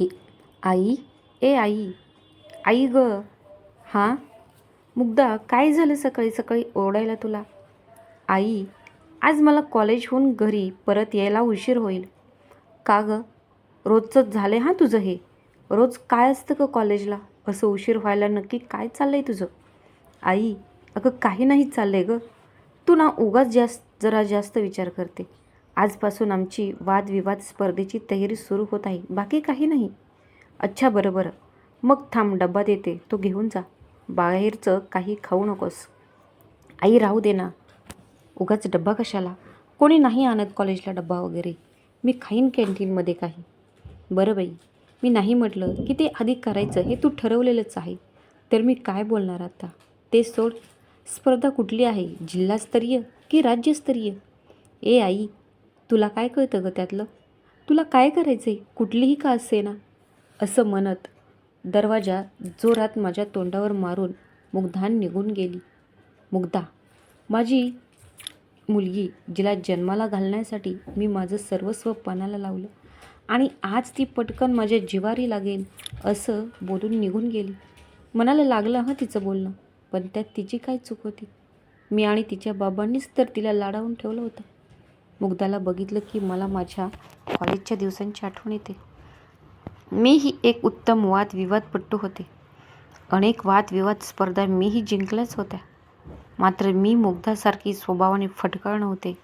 ए आई? ए आई. आई ग. हां? मुग्धा काय झालं सकाळी सकाळी ओरडायला तुला? आई आज मला कॉलेजहून घरी परत यायला उशीर होईल. का गं? रोजचंच झालं हां तुझं हे. रोज काय असतं का कॉलेजला असं उशीर व्हायला नक्की काय चाललं आहे तुझं? आई अगं काही नाही चाललं आहे गं. तू ना उगाच जास्त जरा जास्त विचार करते. आजपासून आमची वादविवाद स्पर्धेची तयारी सुरू होत आहे. बाकी काही नाही. अच्छा बरं बरं. मग थांब डब्बा देते. तो घेऊन जा. बाहेरचं काही खाऊ नकोस. आई राहू दे ना. उगाच डब्बा कशाला? कोणी नाही आणत कॉलेजला डब्बा वगैरे. मी खाईन कॅन्टीनमध्ये काही. बरं बाई. मी नाही म्हटलं की ते आधी करायचं हे तू ठरवलेलंच आहे. तर मी काय बोलणार आता? ते सोड. स्पर्धा कुठली आहे? जिल्हास्तरीय की राज्यस्तरीय? ए आई तुला काय कळतं गं त्यातलं? तुला काय करायचं आहे कुठलीही का असे ना असं म्हणत दरवाजा जोरात माझ्या तोंडावर मारून मुग्धान निघून गेली. मुग्धा माझी मुलगी जिला जन्माला घालण्यासाठी मी माझं सर्वस्व पणाला लावलं आणि आज ती पटकन माझ्या जिवारी लागेल असं बोलून निघून गेली. मनाला लागलं हं तिचं बोलणं पण त्यात तिची काय चूक होती? मी आणि तिच्या बाबांनीच तर तिला लाडावून ठेवलं होतं. मुग्धाला बघितलं की मला माझ्या कॉलेजच्या दिवसांची आठवण येते. मीही एक उत्तम वादविवादपट्टू होते. अनेक वादविवाद स्पर्धा मीही जिंकल्याच होत्या. मात्र मी मुग्धासारखी स्वभावाने फटकळ नव्हते.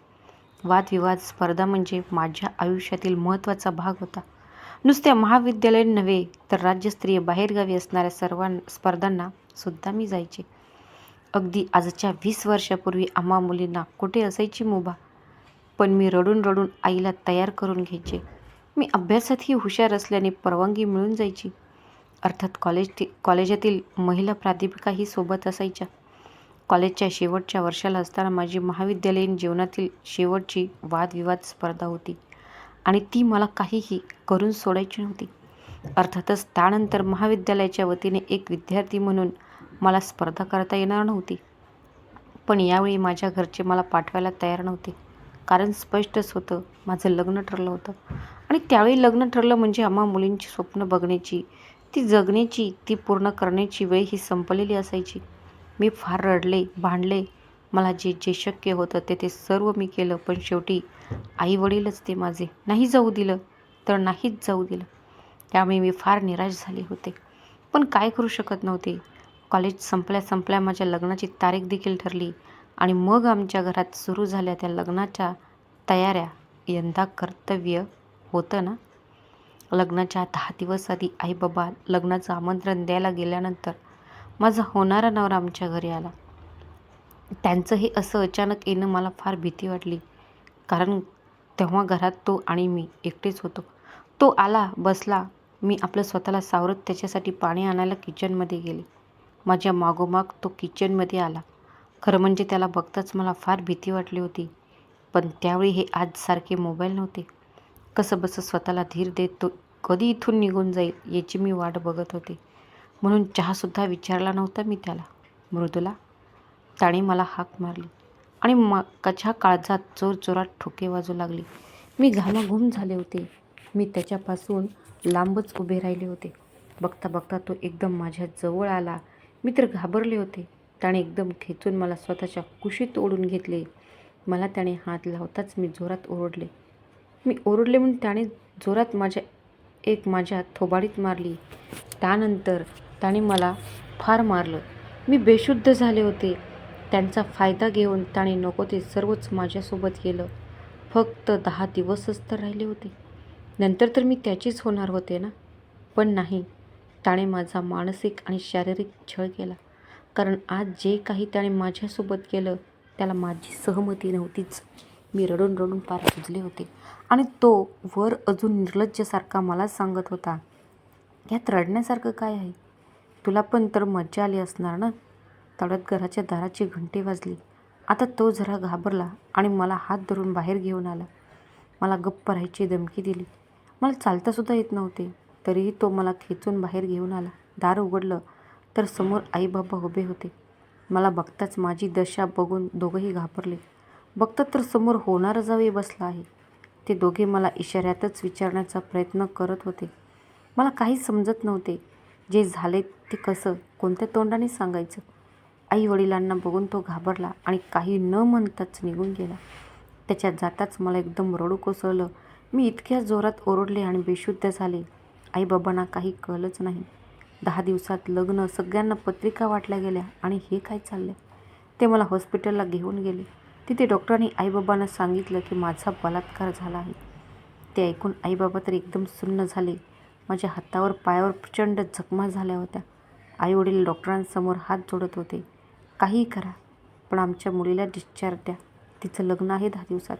वादविवाद स्पर्धा म्हणजे माझ्या आयुष्यातील महत्त्वाचा भाग होता. नुसत्या महाविद्यालयीन नव्हे तर राज्यस्तरीय बाहेरगावी असणाऱ्या सर्व स्पर्धांना सुद्धा मी जायचे. अगदी आजच्या वीस वर्षापूर्वी आम्हा मुलींना कुठे असायची मुभा? पण मी रडून रडून आईला तयार करून घ्यायचे. मी अभ्यासातही हुशार असल्याने परवानगी मिळून जायची. अर्थात कॉलेज कॉलेजातील महिला प्राध्यापिकाही सोबत असायच्या. कॉलेजच्या शेवटच्या वर्षाला असताना माझी महाविद्यालयीन जीवनातील शेवटची वादविवाद स्पर्धा होती आणि ती मला काहीही करून सोडायची नव्हती. अर्थातच त्यानंतर महाविद्यालयाच्या वतीने एक विद्यार्थी म्हणून मला स्पर्धा करता येणार नव्हती. पण यावेळी माझ्या घरचे मला पाठवायला तयार नव्हते. कारण स्पष्टच होतं. माझं लग्न ठरलं होतं. आणि त्यावेळी लग्न ठरलं म्हणजे आम्हा मुलींची स्वप्न बघण्याची ती जगण्याची ती पूर्ण करण्याची वेळ ही संपलेली असायची. मी फार रडले भांडले. मला जे जे शक्य होतं ते ते सर्व मी केलं. पण शेवटी आई वडीलच ते माझे. नाही जाऊ दिलं तर नाहीच जाऊ दिलं. त्यामुळे मी फार निराश झाले होते. पण काय करू शकत नव्हते. कॉलेज संपल्या संपल्या माझ्या लग्नाची तारीख देखील ठरली. आणि मग आमच्या घरात सुरू झाल्या त्या लग्नाच्या तयाऱ्या. यंदा कर्तव्य होतं ना? लग्नाच्या दहा दिवस आधी आई बाबा लग्नाचं आमंत्रण द्यायला गेल्यानंतर माझा होणारा नवरा आमच्या घरी आला. त्यांचं हे असं अचानक येणं मला फार भीती वाटली. कारण तेव्हा घरात तो आणि मी एकटेच होतो. तो आला बसला. मी आपलं स्वतःला सावरत त्याच्यासाठी पाणी आणायला किचनमध्ये गेले. माझ्या मागोमाग तो किचनमध्ये आला. खरं म्हणजे त्याला बघताच मला फार भीती वाटली होती. पण त्यावेळी हे आजसारखे मोबाईल नव्हते. कसंबसं स्वतःला धीर देत तो कधी इथून निघून जाईल याची मी वाट बघत होते. म्हणून चहासुद्धा विचारला नव्हता मी त्याला. मृदूला त्याने मला हाक मारली आणि मकाच्या काळजात जोर जोरात ठोके वाजू लागली. मी घामाघूम झाले होते. मी त्याच्यापासून लांबच उभे राहिले होते. बघता बघता तो एकदम माझ्या जवळ आला. मी तर घाबरले होते. त्याने एकदम खेचून मला स्वतःच्या कुशीत ओढून घेतले. मला त्याने हात लावताच मी जोरात ओरडले. मी ओरडले म्हणून त्याने जोरात माझ्या एक माझ्या थोबाडीत मारली. त्यानंतर त्याने मला फार मारलं. मी बेशुद्ध झाले होते. त्यांचा फायदा घेऊन त्याने नको ते सर्वच माझ्यासोबत केलं. फक्त दहा दिवसच तर राहिले होते. नंतर तर मी त्याचीच होणार होते ना? पण नाही. त्याने माझा मानसिक आणि शारीरिक छळ केला. कारण आज जे काही त्याने माझ्यासोबत केलं त्याला माझी सहमती नव्हतीच. मी रडून रडून पार सुजले होते. आणि तो वर अजून निर्लज्जसारखा मला सांगत होता यात रडण्यासारखं काय आहे? तुला पण तर मज्जा आली असणार ना? तडत घराच्या दाराची घंटी वाजली. आता तो जरा घाबरला आणि मला हात धरून बाहेर घेऊन आला. मला गप्प राहायची धमकी दिली. मला चालतासुद्धा येत नव्हते. तरीही तो मला खेचून बाहेर घेऊन आला. दार उघडलं. तर समोर आईबाबा उभे होते. मला बघताच माझी दशा बघून दोघंही घाबरले. बघतात तर समोर होणारा जावे बसला आहे. ते दोघे मला इशाऱ्यातच विचारण्याचा प्रयत्न करत होते. मला काहीच समजत नव्हते. जे झाले ते कसं कोणत्या तोंडाने सांगायचं? आई वडिलांना बघून तो घाबरला आणि काही न म्हणताच निघून गेला. त्याच्या जाताच मला एकदम रडू कोसळलं. मी इतक्या जोरात ओरडले आणि बेशुद्ध झाले. आईबाबांना काही कळलंच नाही. दहा दिवसात लग्न सगळ्यांना पत्रिका वाटल्या गेल्या आणि हे काय चाललं ते मला हॉस्पिटलला घेऊन गेले. तिथे डॉक्टरांनी आईबाबांना सांगितलं की माझा बलात्कार झाला आहे. ते ऐकून आईबाबा तर एकदम सुन्न झाले. माझ्या हातावर पायावर प्रचंड जखमा झाल्या होत्या. आईवडील डॉक्टरांसमोर हात जोडत होते. काहीही करा पण आमच्या मुलीला डिस्चार्ज द्या. तिचं लग्न आहे दहा दिवसात.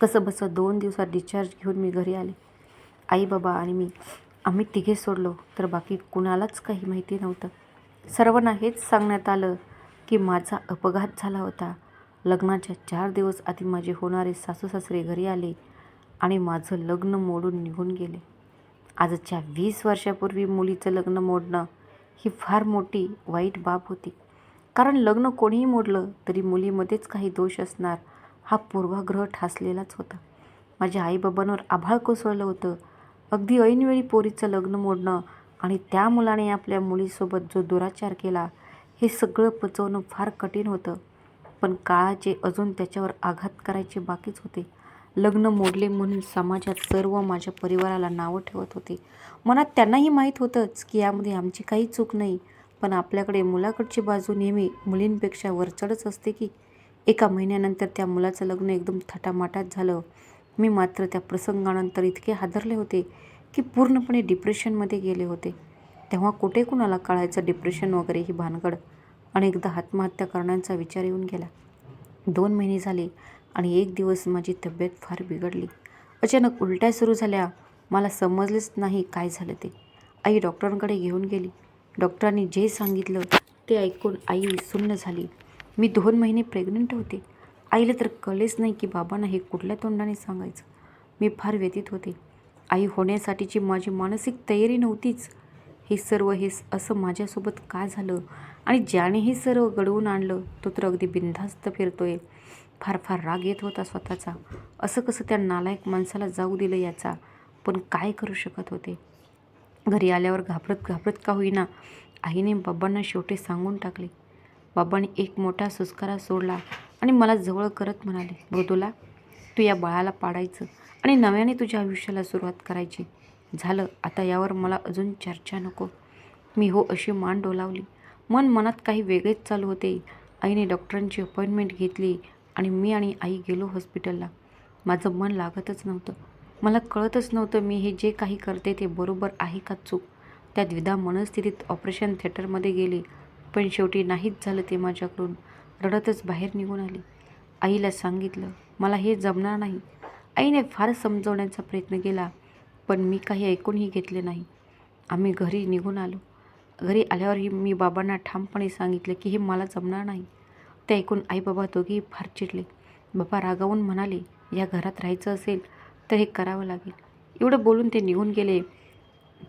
कसं बसं दोन दिवसात डिस्चार्ज घेऊन मी घरी आले. आई बाबा आणि मी आम्ही तिघे सोडलो तर बाकी कुणालाच काही माहिती नव्हतं. सर्वांना हेच सांगण्यात आलं की माझा अपघात झाला होता. लग्नाच्या चार दिवस आधी माझे होणारे सासू सासरे घरी आले आणि माझं लग्न मोडून निघून गेले. आजच्या वीस वर्षापूर्वी मुलीचं लग्न मोडणं ही फार मोठी वाईट बाब होती. कारण लग्न कोणीही मोडलं तरी मुलीमध्येच काही दोष असणार हा पूर्वाग्रह ठासलेलाच होता. माझ्या आईबाबांवर आभाळ कोसळलं होतं. अगदी ऐनवेळी पोरीचं लग्न मोडणं आणि त्या मुलाने आपल्या मुलीसोबत जो दुराचार केला हे सगळं पचवणं फार कठीण होतं. पण काळाचे अजून त्याच्यावर आघात करायचे बाकीच होते. लग्न मोडले म्हणून समाजात सर्व माझ्या परिवाराला नावं ठेवत होते. मनात त्यांनाही माहीत होतंच की यामध्ये आमची काही चूक नाही पण आपल्याकडे मुलाकडची बाजू नेहमी मुलींपेक्षा वरचढच असते की एका महिन्यानंतर त्या मुलाचं लग्न एकदम थटामाटात झालं. मी मात्र त्या प्रसंगानंतर इतके हादरले होते की पूर्णपणे डिप्रेशनमध्ये गेले होते. तेव्हा कुठे कुणाला कळायचं डिप्रेशन वगैरे ही भानगड? अनेकदा आत्महत्या करण्याचा विचार येऊन गेला. दोन महिने झाले आणि एक दिवस माझी तब्येत फार बिघडली. अचानक उलट्या सुरू झाल्या. मला समजलेच नाही काय झालं ते. आई डॉक्टरांकडे घेऊन गेली. डॉक्टरांनी जे सांगितलं ते ऐकून आई सुन्न झाली. मी दोन महिने प्रेग्नंट होते. आईला तर कळलेच नाही की बाबांना हे कुठल्या तोंडाने सांगायचं. मी फार व्यतीत होते. आई होण्यासाठीची माझी मानसिक तयारी नव्हतीच. हे सर्व हे असं माझ्यासोबत का झालं? आणि ज्याने हे सर्व घडवून आणलं तो तर अगदी बिनधास्त फिरतोय. फार फार राग येत होता स्वतःचा. असं कसं त्या नालायक माणसाला जाऊ दिलं याचा? पण काय करू शकत होते? घरी आल्यावर घाबरत घाबरत का होईना आईने बाबांना शेवटी सांगून टाकले. बाबांनी एक मोठा सुस्कारा सोडला. आणि मला जवळ करत म्हणाले मृदुला तू या बाळाला पाडायचं आणि नव्याने तुझ्या आयुष्याला सुरुवात करायची. झालं आता यावर मला अजून चर्चा नको. मी हो अशी मान डोलावली. मन मनात काही वेगळेच चालू होते. आईने डॉक्टरांची अपॉइंटमेंट घेतली आणि मी आणि आई गेलो हॉस्पिटलला. माझं मन लागतच नव्हतं. मला कळतच नव्हतं मी हे जे काही करते ते बरोबर आहे का चूक. त्या द्विधा मनस्थितीत ऑपरेशन थिएटरमध्ये गेले. पण शेवटी नाहीच झालं ते माझ्याकडून. रडतच बाहेर निघून आली. आईला सांगितलं मला हे जमणार नाही. आईने फार समजवण्याचा प्रयत्न केला पण मी काही ऐकूनही घेतले नाही. आम्ही घरी निघून आलो. घरी आल्यावरही मी बाबांना ठामपणे सांगितलं की हे मला जमणार नाही. ते ऐकून आई बाबा दोघेही फार चिडले. बाबा रागावून म्हणाले या घरात राहायचं असेल तर हे करावं लागेल. एवढं बोलून ते निघून गेले.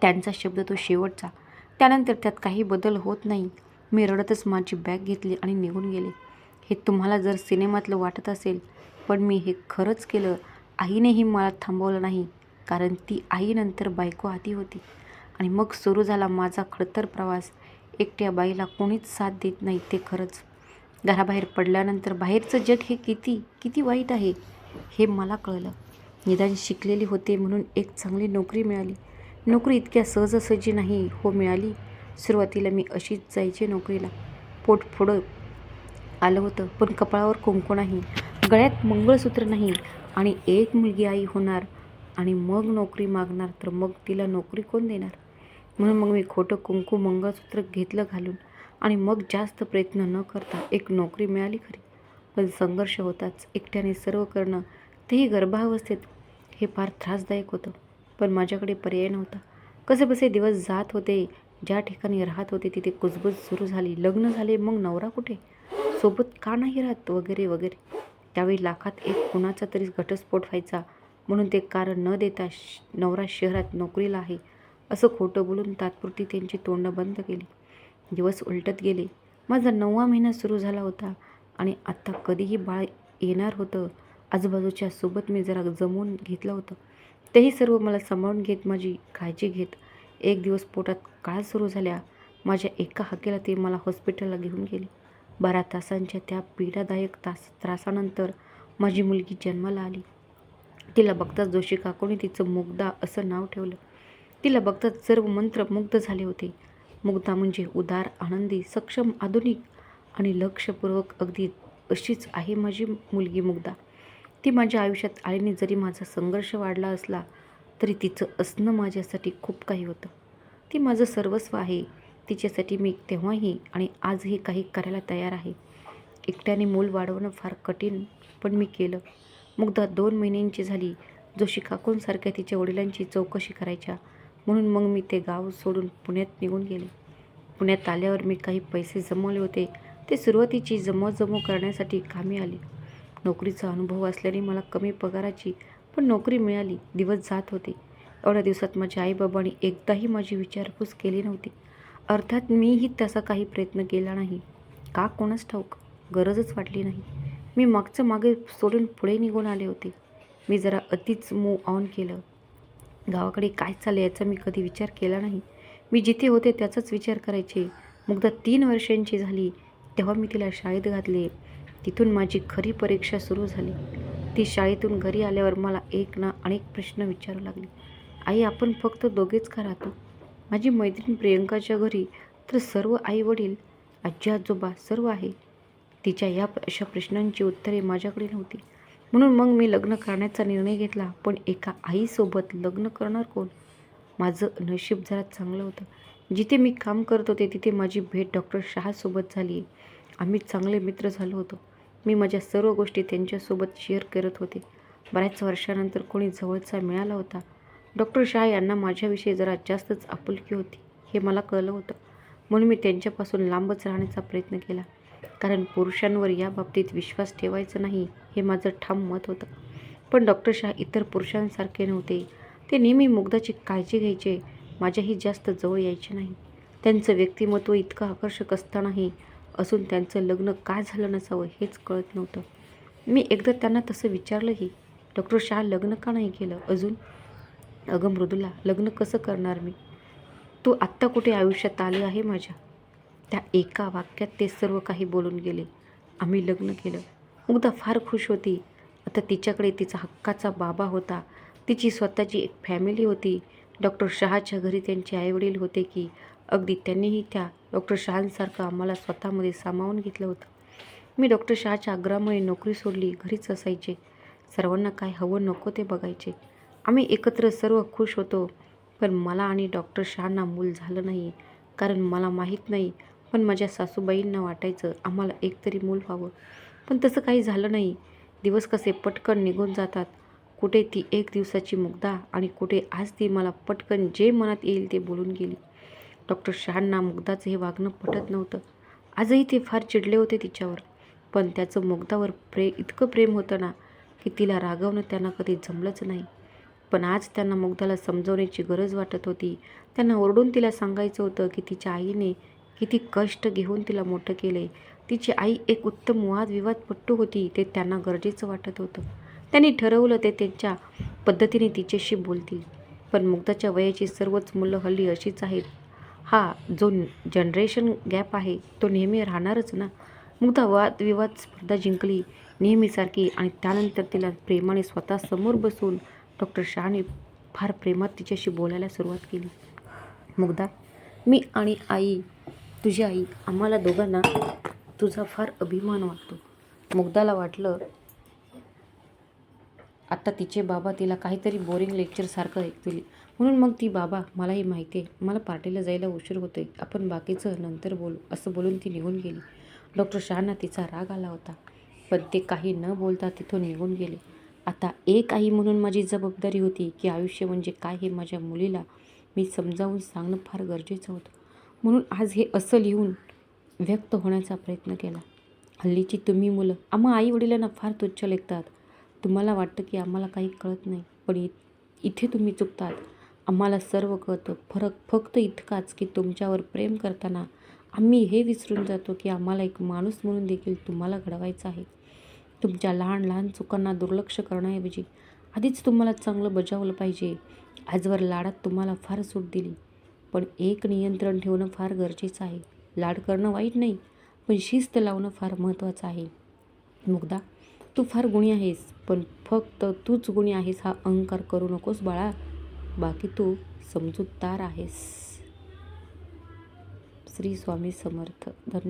त्यांचा शब्द तो शेवटचा. त्यानंतर त्यात काही बदल होत नाही. मी रडतच माझी बॅग घेतली आणि निघून गेले. हे तुम्हाला जर सिनेमातलं वाटत असेल पण मी हे खरंच केलं. आईनेही मला थांबवलं नाही कारण ती आईनंतर बायको हाती होती. आणि मग सुरू झाला माझा खडतर प्रवास. एकट्या बाईला कोणीच साथ देत नाही ते खरंच. घराबाहेर पडल्यानंतर बाहेरचं जग हे किती किती वाईट आहे हे मला कळलं. निदान शिकलेली होते म्हणून एक चांगली नोकरी मिळाली. नोकरी इतक्या सहजासहजी नाही हो मिळाली. सुरुवातीला मी अशीच जायचे नोकरीला. पोट पुढं आलं होतं पण कपाळावर कुंकू नाही गळ्यात मंगळसूत्र नाही आणि एक मुलगी आई होणार आणि मग नोकरी मागणार तर मग तिला नोकरी कोण देणार? म्हणून मग मी खोटं कुंकू मंगळसूत्र घेतलं घालून आणि मग जास्त प्रयत्न न करता एक नोकरी मिळाली खरी. पण संघर्ष होताच एकट्याने सर्व करणं तेही गर्भावस्थेत हे फार त्रासदायक होतं. पण माझ्याकडे पर्याय नव्हता. कसे बसे दिवस जात होते ज्या ठिकाणी राहत होते तिथे कुजबूज सुरू झाली. लग्न झाले मग नवरा कुठे? सोबत का नाही राहत? वगैरे वगैरे. त्यावेळी लाखात एक कुणाचा तरी घटस्फोट व्हायचा म्हणून ते कारण न देता श नवरा शहरात नोकरीला आहे असं खोटं बोलून तात्पुरती त्यांची तोंडं बंद केली. दिवस उलटत गेले. माझा नववा महिना सुरू झाला होता आणि आत्ता कधीही बाळ येणार होतं. आजूबाजूच्या सोबत मी जरा जमवून घेतलं होतं. तेही सर्व मला सांभाळून घेत माझी काळजी घेत. एक दिवस पोटात काळ सुरू झाल्या. माझ्या एका हाकेला ते मला हॉस्पिटलला घेऊन गेले. बारा तासांच्या त्या पीडादायक तास त्रासानंतर माझी मुलगी जन्माला आली. तिला बघताच जोशी काकूने तिचं मुग्धा असं नाव ठेवलं. तिला बघताच सर्व मंत्र मुग्ध झाले होते. मुग्धा म्हणजे उदार आनंदी सक्षम आधुनिक आणि लक्षपूर्वक अगदी अशीच आहे माझी मुलगी मुग्धा. ती माझ्या आयुष्यात आईने जरी माझा संघर्ष वाढला असला तरी तिचं असणं माझ्यासाठी खूप काही होतं. ती माझं सर्वस्व आहे. तिच्यासाठी मी तेव्हाही आणि आजही काही करायला तयार आहे. एकट्याने मूल वाढवणं फार कठीण पण मी केलं. मुग्धा दोन महिन्यांची झाली. जोशी काकूंसारख्या तिच्या वडिलांची चौकशी करायच्या. म्हणून मग मी ते गाव सोडून पुण्यात निघून गेले. पुण्यात आल्यावर मी काही पैसे जमवले होते. ते सुरुवातीची जमवजमव करण्यासाठी कामी आले. नोकरीचा अनुभव असल्याने मला कमी पगाराची पण नोकरी मिळाली. दिवस जात होते. एवढ्या दिवसात माझ्या आईबाबांनी एकदाही माझी विचारपूस केली नव्हती. अर्थात मीही तसा काही प्रयत्न केला नाही. का कोणच ठाऊक? गरजच वाटली नाही. मी मागचं मागे सोडून पुढे निघून आले होते. मी जरा अतिच मूव ऑन केलं. गावाकडे काय चाललं याचा मी कधी विचार केला नाही. मी जिथे होते त्याचाच विचार करायचे. मुगदा तीन वर्षांची झाली. तेव्हा मी तिला शाळेत घातले. तिथून माझी खरी परीक्षा सुरू झाली. ती शाळेतून घरी आल्यावर मला एक ना अनेक प्रश्न विचारू लागले. आई आपण फक्त दोघेच का राहतो? माझी मैत्रीण प्रियंकाच्या घरी तर सर्व आई वडील आजी आजोबा सर्व आहे. तिच्या या अशा प्रश्नांची उत्तरे माझ्याकडे नव्हती. म्हणून मग मी लग्न करण्याचा निर्णय घेतला. पण एका आईसोबत लग्न करणार कोण? माझं नशीब जरा चांगलं होतं. जिथे मी काम करत होते तिथे माझी भेट डॉक्टर शहासोबत झाली आम्ही चांगले मित्र झालो होतो. मी माझ्या सर्व गोष्टी त्यांच्यासोबत शेअर करत होते. बऱ्याच वर्षानंतर कोणी जवळचा मिळाला होता. डॉक्टर शाह यांना माझ्याविषयी जरा जास्तच आपुलकी होती. हे मला कळलं होतं. म्हणून मी त्यांच्यापासून लांबच राहण्याचा प्रयत्न केला. कारण पुरुषांवर या बाबतीत विश्वास ठेवायचा नाही हे माझं ठाम मत होतं. पण डॉक्टर शाह इतर पुरुषांसारखे नव्हते. ते नेहमी मुग्धाची काळजी घ्यायचे. माझ्याही जास्त जवळ यायचे नाही. त्यांचं व्यक्तिमत्व इतकं आकर्षक असतानाही असून त्यांचं लग्न का झालं नसावं हेच कळत नव्हतं. मी एकदा त्यांना तसं विचारलंही डॉक्टर शाह लग्न का नाही केलं अजून? अगं मृदुला लग्न कसं करणार मी? तू आत्ता कुठे आयुष्यात आले आहे माझ्या? त्या एका वाक्यात ते सर्व काही बोलून गेले. आम्ही लग्न केलं. मुग्धा फार खुश होती. आता तिच्याकडे तिचा हक्काचा बाबा होता. तिची स्वतःची एक फॅमिली होती. डॉक्टर शहाच्या घरी त्यांचे आईवडील होते की अगदी त्यांनीही त्या डॉक्टर शहांसारखं आम्हाला स्वतःमध्ये सामावून घेतलं होतं. मी डॉक्टर शहाच्या आग्रहामुळे नोकरी सोडली घरीच असायचे. सर्वांना काय हवं नको ते बघायचे. आम्ही एकत्र सर्व खुश होतो पण मला आणि डॉक्टर शहांना मूल झालं नाही कारण मला माहीत नाही. पण माझ्या सासूबाईंना वाटायचं आम्हाला एकतरी मूल व्हावं. पण तसं काही झालं नाही. दिवस कसे पटकन निघून जातात. कुठे ती एक दिवसाची मुग्धा आणि कुठे आज ती मला पटकन जे मनात येईल ते बोलून गेली. डॉक्टर शहांना मुग्धाचं हे वागणं पटत नव्हतं. आजही ते फार चिडले होते तिच्यावर. पण त्याचं मुग्धावर प्रे इतकं प्रेम होतं ना की तिला रागवणं त्यांना कधी जमलंच नाही. पण आज त्यांना मुग्धाला समजवण्याची गरज वाटत होती. त्यांना ओरडून तिला सांगायचं होतं की तिच्या आईने किती कष्ट घेऊन तिला मोठं केले. तिची आई एक उत्तम वादविवादपट्टू होती ते त्यांना गरजेचं वाटत होतं. त्यांनी ठरवलं ते त्यांच्या पद्धतीने तिच्याशी बोलतील. पण मुग्धाच्या वयाची सर्वच मुलं हल्ली अशीच आहेत. हा जो जनरेशन गॅप आहे तो नेहमी राहणारच ना. मुग्धा वादविवाद स्पर्धा जिंकली नेहमीसारखी आणि त्यानंतर तिला प्रेमाने स्वतः समोर बसून डॉक्टर शहाने फार प्रेमात तिच्याशी बोलायला सुरुवात केली. मुग्धा मी आणि आई तुझी आई आम्हाला दोघांना तुझा फार अभिमान वाटतो. मुग्धाला वाटलं आता तिचे बाबा तिला काहीतरी बोरिंग लेक्चरसारखं ऐकतील. म्हणून मग ती बाबा मलाही माहिती आहे. मला पार्टीला जायला उशीर होतोय. आपण बाकीचं नंतर बोलू. असं बोलून ती निघून गेली. डॉक्टर शहाना तिचा राग आला होता. पण ते काही न बोलता तिथून निघून गेले. आता एक आई म्हणून माझी जबाबदारी होती की आयुष्य म्हणजे काय हे माझ्या मुलीला मी समजावून सांगणं फार गरजेचं होतं. म्हणून आज हे असं लिहून व्यक्त होण्याचा प्रयत्न केला. हल्लीची तुम्ही मुलं. आम्हा आई वडिलांना फार तुच्छ लेखतात. तुम्हाला वाटतं की आम्हाला काही कळत नाही पण इ इथे तुम्ही चुकतात. आम्हाला सर्व कळतं. फरक फक्त इतकाच की तुमच्यावर प्रेम करताना आम्ही हे विसरून जातो की आम्हाला एक माणूस म्हणून देखील तुम्हाला घडवायचं आहे. तुमच्या लहान लहान चुकांना दुर्लक्ष करण्याऐवजी आधीच तुम्हाला चांगलं बजावलं पाहिजे. आजवर लाडात तुम्हाला फार सूट दिली. पण एक नियंत्रण ठेवणं फार गरजेचं आहे. लाड करणं वाईट नाही पण शिस्त लावणं फार महत्त्वाचं आहे. मुग्धा तू फार गुणी आहेस पण फक्त तूच गुणी आहेस हा अहंकार करू नकोस बाळा. बाकी तू समजूतदार आहेस. श्री स्वामी समर्थ. धन्यवाद.